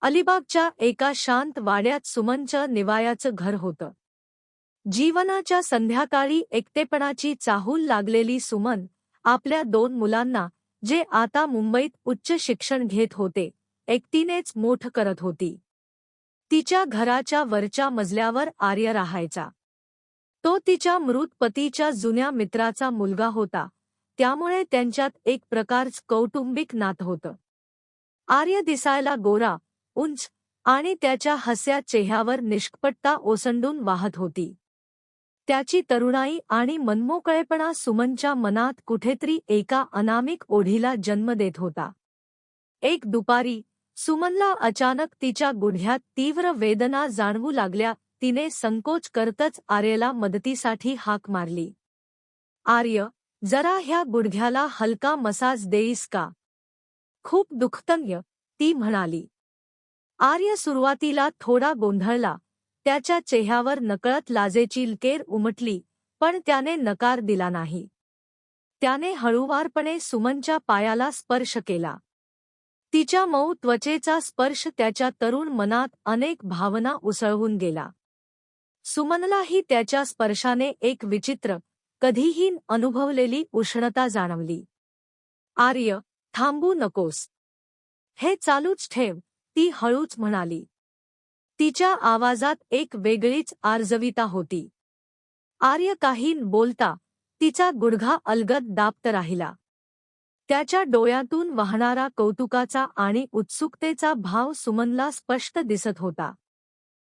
अलिबागच्या एका शांत वाड्यात सुमनचं निवायाचं घर होतं. जीवनाच्या संध्याकाळी एकटेपणाची चाहूल लागलेली सुमन आपल्या दोन मुलांना जे आता मुंबईत उच्च शिक्षण घेत होते एकटीनेच मोठ करत होती. तिच्या घराच्या वरच्या मजल्यावर आर्य राहायचा. तो तिच्या मृत पतीच्या जुन्या मित्राचा मुलगा होता. त्यामुळे त्यांच्यात एक प्रकारच कौटुंबिक नात होतं. आर्य दिसायला गोरा उंच आणि त्याच्या हस्या चेह्यावर निष्कपटता ओसंडून वाहत होती. त्याची तरुणाई आणि मनमोकळेपणा सुमनच्या मनात कुठेतरी एका अनामिक ओढीला जन्म देत होता. एक दुपारी सुमनला अचानक तिच्या गुढ्यात तीव्र वेदना जाणवू लागल्या तिने संकोच करतच आर्यला मदतीसाठी हाक मारली. आर्य जरा ह्या गुडघ्याला हलका मसाज देईस का? खूप दुःखतंय ती म्हणाली. आर्य सुरुवातीला थोडा गोंधळला. त्याच्या चेह्यावर नकळत लाजेची लकेर उमटली पण त्याने नकार दिला नाही. त्याने हळूवारपणे सुमनच्या पायाला स्पर्श केला. तिच्या मऊ त्वचेचा स्पर्श त्याच्या तरुण मनात अनेक भावना उसळवून गेला. सुमनलाही त्याच्या स्पर्शाने एक विचित्र कधीही अनुभवलेली उष्णता जाणवली. आर्य थांबू नकोस. हे चालूच ठेव. ती हळूच म्हणाली. तिच्या आवाजात एक वेगळीच आर्जविता होती. आर्य काही बोलता तिचा गुडघा अलगद दाप्त राहिला. त्याच्या डोळ्यातून वाहणारा कौतुकाचा आणि उत्सुकतेचा भाव सुमनला स्पष्ट दिसत होता.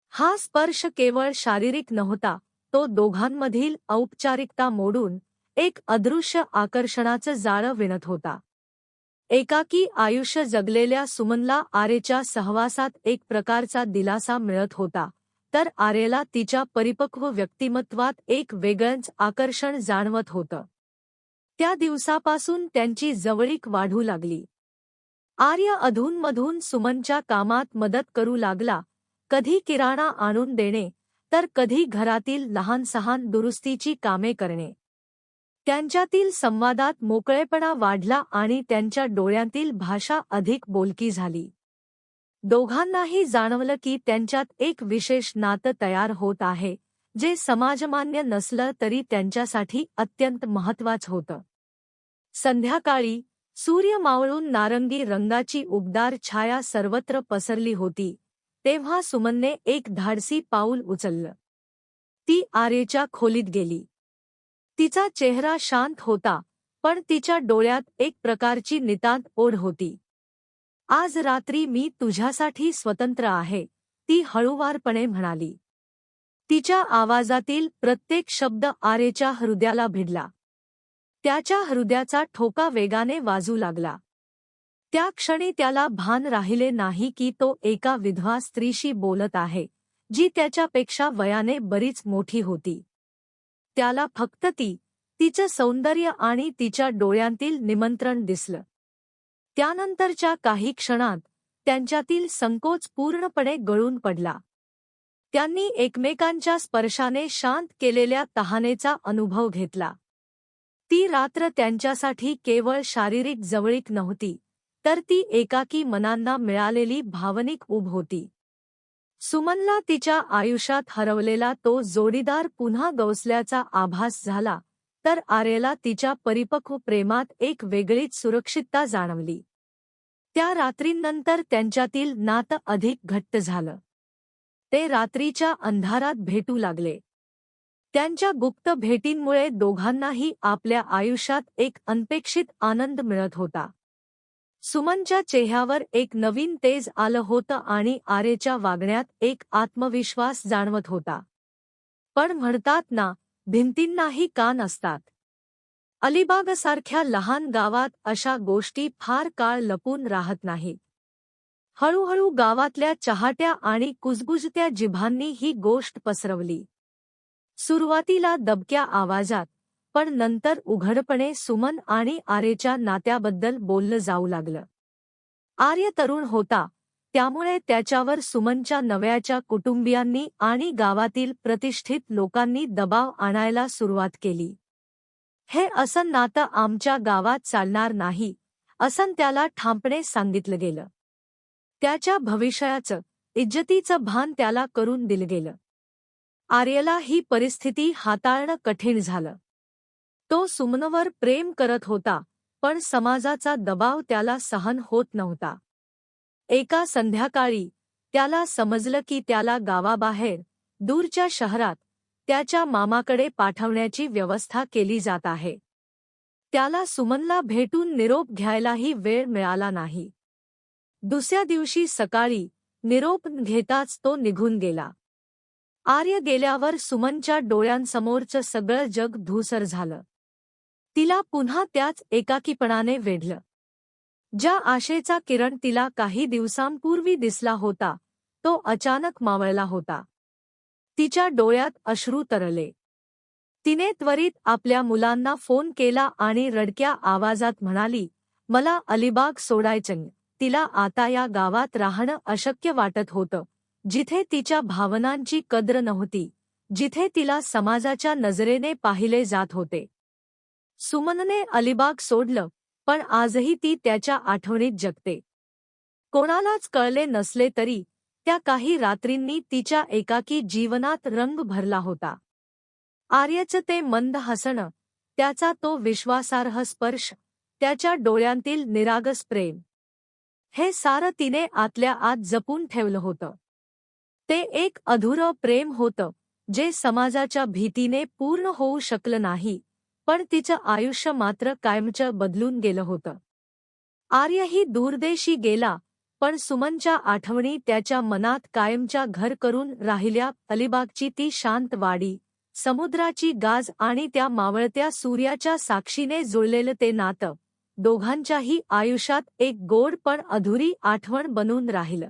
हा स्पर्श केवळ शारीरिक नव्हता तो दोघांमधील औपचारिकता मोडून एक अदृश्य आकर्षणाचं जाळं विणत होता. एकाकी आयुष्य जगलेल्या सुमनला आरेच्या सहवासात एक प्रकारचा दिलासा मिळत होता. तर आरेला तिच्या परिपक्व व्यक्तिमत्वात एक वेगळंच आकर्षण जाणवत होतं. त्या दिवसापासून त्यांची जवळीक वाढू लागली. आर्य अधूनमधून सुमनच्या कामात मदत करू लागला. कधी किराणा आणून देणे तर कधी घरातील लहान सहान दुरुस्तीची कामे करणे. त्यांच्यातील संवादात मोकळेपणा वाढला आणि त्यांच्या डोळ्यांतील भाषा अधिक बोलकी झाली. दोघांनाही जाणवलं की त्यांच्यात एक विशेष नातं तयार होत आहे जे समाजमान्य नसलं तरी त्यांच्यासाठी अत्यंत महत्वाचं होतं. संध्याकाळी सूर्य मावळून नारंगी रंगाची उबदार छाया सर्वत्र पसरली होती तेव्हा सुमनने एक धाडसी पाऊल उचललं. ती आरेच्या खोलीत गेली. तिचा चेहरा शांत होता पण तिच्या डोळ्यात एक प्रकारची नितांत ओढ होती. आज रात्री मी तुझ्यासाठी स्वतंत्र आहे ती हळूवारपणे म्हणाली. तिच्या आवाजातील प्रत्येक शब्द आरेच्या हृदयाला भिडला. त्याच्या हृदयाचा ठोका वेगाने वाजू लागला. त्या क्षणी त्याला भान राहिले नाही की तो एका विधवा स्त्रीशी बोलत आहे जी त्याच्यापेक्षा वयाने बरीच मोठी होती. त्याला फक्त ती तिचं सौंदर्य आणि तिच्या डोळ्यांतील निमंत्रण दिसलं. त्यानंतरच्या काही क्षणात त्यांच्यातील संकोच पूर्णपणे गळून पडला. त्यांनी एकमेकांच्या स्पर्शाने शांत केलेल्या तहानेचा अनुभव घेतला. ती रात्र त्यांच्यासाठी केवळ शारीरिक जवळीक नव्हती तर ती एकाकी मनांना मिळालेली भावनिक उभ होती. सुमनला तिच्या आयुष्यात हरवलेला तो जोडीदार पुन्हा गवसल्याचा आभास झाला तर आर्यला तिच्या परिपक्व प्रेमात एक वेगळीच सुरक्षितता जाणवली. त्या रात्रींनंतर त्यांच्यातील नातं अधिक घट्ट झालं. ते रात्रीच्या अंधारात भेटू लागले. त्यांच्या गुप्त भेटींमुळे दोघांनाही आपल्या आयुष्यात एक अनपेक्षित आनंद मिळत होता. सुमनच्या चेह्यावर एक नवीन तेज आलं होतं आणि आरेच्या वागण्यात एक आत्मविश्वास जाणवत होता. पण म्हणतात ना भिंतींनाही कान असतात अलिबागसारख्या लहान गावात अशा गोष्टी फार काळ लपून राहत नाहीत. हळूहळू गावातल्या चहाट्या आणि कुजबुजत्या जिभांनी ही गोष्ट पसरवली. सुरुवातीला दबक्या आवाजात पण नंतर उघडपणे सुमन आणि आरेच्या नात्याबद्दल बोललं जाऊ लागलं. आर्य तरुण होता त्यामुळे त्याच्यावर सुमनच्या नव्याच्या कुटुंबियांनी आणि गावातील प्रतिष्ठित लोकांनी दबाव आणायला सुरुवात केली. हे असं नातं आमच्या गावात चालणार नाही असं त्याला ठामपणे सांगितलं गेलं. त्याच्या भविष्याचं इज्जतीचं भान त्याला करून दिलं गेलं. आर्यला ही परिस्थिती हाताळणं कठीण झालं. तो सुमनवर प्रेम करत होता पण समाजाचा दबाव त्याला सहन होत नव्हता. एका संध्याकाळी त्याला समजलं की त्याला गावाबाहेर दूरच्या शहरात त्याच्या मामाकडे पाठवण्याची व्यवस्था केली जात आहे. त्याला सुमनला भेटून निरोप घ्यायलाही वेळ मिळाला नाही. दुसऱ्या दिवशी सकाळी निरोप घेताच तो निघून गेला. आर्य गेल्यावर सुमनच्या डोळ्यांसमोरचं सगळं जग धूसर झालं. तिला पुन्हा त्याच एकाकीपणाने वेढलं. ज्या आशेचा किरण तिला काही दिवसांपूर्वी दिसला होता तो अचानक मावळला होता. तिच्या डोळ्यात अश्रू तरले. तिने त्वरित आपल्या मुलांना फोन केला आणि रडक्या आवाजात म्हणाली मला अलिबाग सोडायचं तिला आता या गावात राहणं अशक्य वाटत होतं. जिथे तिच्या भावनांची कद्र नव्हती जिथे तिला समाजाच्या नजरेने पाहिले जात होते. सुमनने अलिबाग सोडलं पण आजही ती त्याच्या आठवणीत जगते. कोणालाच कळले नसले तरी त्या काही रात्रींनी तिच्या एकाकी जीवनात रंग भरला होता. आर्यचं ते मंद हसणं त्याचा तो विश्वासार्ह स्पर्श त्याच्या डोळ्यांतील निरागस प्रेम. हे सारं तिने आतल्या आत जपून ठेवलं होतं. ते एक अधुरं प्रेम होतं जे समाजाच्या भीतीने पूर्ण होऊ शकलं नाही. पण तिचं आयुष्य मात्र कायमचं बदलून गेलं होतं. आर्यही दूरदेशी गेला पण सुमनच्या आठवणी त्याच्या मनात कायमच्या घर करून राहिल्या अलिबागची ती शांत वाडी समुद्राची गाज आणि त्या मावळत्या सूर्याच्या साक्षीने जुळलेलं ते नातं दोघांच्याही आयुष्यात एक गोड पण अधुरी आठवण बनून राहिलं.